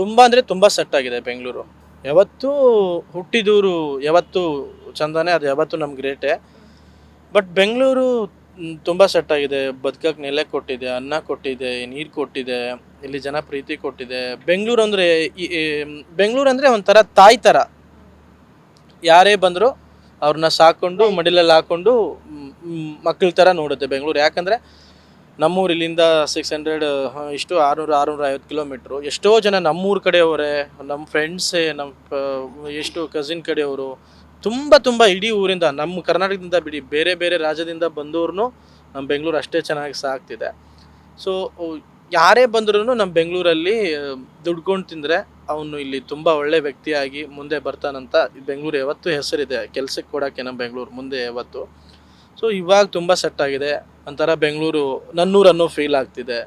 ತುಂಬ ಅಂದರೆ ತುಂಬ ಸೆಟ್ ಆಗಿದೆ ಬೆಂಗಳೂರು. ಯಾವತ್ತೂ ಹುಟ್ಟಿದೂರು, ಯಾವತ್ತು ಚಂದನೇ, ಅದು ಯಾವತ್ತೂ ನಮ್ಗೆ ಗ್ರೇಟೆ ಬಟ್ ಬೆಂಗಳೂರು ತುಂಬ ಸೆಟ್ ಆಗಿದೆ. ಬದುಕಕ್ಕೆ ನೆಲೆ ಕೊಟ್ಟಿದೆ, ಅನ್ನ ಕೊಟ್ಟಿದೆ, ನೀರು ಕೊಟ್ಟಿದೆ, ಇಲ್ಲಿ ಜನ ಪ್ರೀತಿ ಕೊಟ್ಟಿದೆ. ಬೆಂಗಳೂರು ಅಂದರೆ ಬೆಂಗಳೂರು ಅಂದರೆ ಒಂಥರ ತಾಯಿ ಥರ ಯಾರೇ ಬಂದರೂ ಅವ್ರನ್ನ ಸಾಕೊಂಡು, ಮಡಿಲಲ್ಲಿ ಹಾಕೊಂಡು ಮಕ್ಕಳ ಥರ ನೋಡುತ್ತೆ ಬೆಂಗಳೂರು. ಯಾಕಂದರೆ ನಮ್ಮೂರು ಇಲ್ಲಿಂದ ಸಿಕ್ಸ್ ಹಂಡ್ರೆಡ್ ಇಷ್ಟು ಆರುನೂರು, ಆರುನೂರ ಐವತ್ತು ಕಿಲೋಮೀಟ್ರು ಎಷ್ಟೋ ಜನ ನಮ್ಮೂರು ಕಡೆಯವರೇ ನಮ್ಮ ಫ್ರೆಂಡ್ಸೇ ನಮ್ಮ ಎಷ್ಟು ಕಸಿನ್ ಕಡೆಯವರು, ತುಂಬ ತುಂಬ ಇಡೀ ಊರಿಂದ ನಮ್ಮ ಕರ್ನಾಟಕದಿಂದ ಬಿಡಿ, ಬೇರೆ ಬೇರೆ ರಾಜ್ಯದಿಂದ ಬಂದವ್ರು ನಮ್ಮ ಬೆಂಗಳೂರು ಅಷ್ಟೇ ಚೆನ್ನಾಗಿ ಸಾಕ್ತಿದೆ. ಸೊ ಯಾರೇ ಬಂದ್ರೂ ನಮ್ಮ ಬೆಂಗಳೂರಲ್ಲಿ ದುಡ್ಕೊಂಡು ತಿಂದರೆ ಅವನು ಇಲ್ಲಿ ತುಂಬ ಒಳ್ಳೆ ವ್ಯಕ್ತಿಯಾಗಿ ಮುಂದೆ ಬರ್ತಾನಂತ ಬೆಂಗಳೂರು ಯಾವತ್ತು ಹೆಸರಿದೆ. ಕೆಲಸಕ್ಕೆ ಕೊಡೋಕ್ಕೆ ನಮ್ಮ ಬೆಂಗಳೂರು ಮುಂದೆ ಯಾವತ್ತು. ಸೊ ಇವಾಗ ತುಂಬ ಸೆಟ್ ಆಗಿದೆ. ಒಂಥರ ಬೆಂಗಳೂರು ನನ್ನೂರು ಅನ್ನೋ ಫೀಲ್ ಆಗ್ತಿದೆ.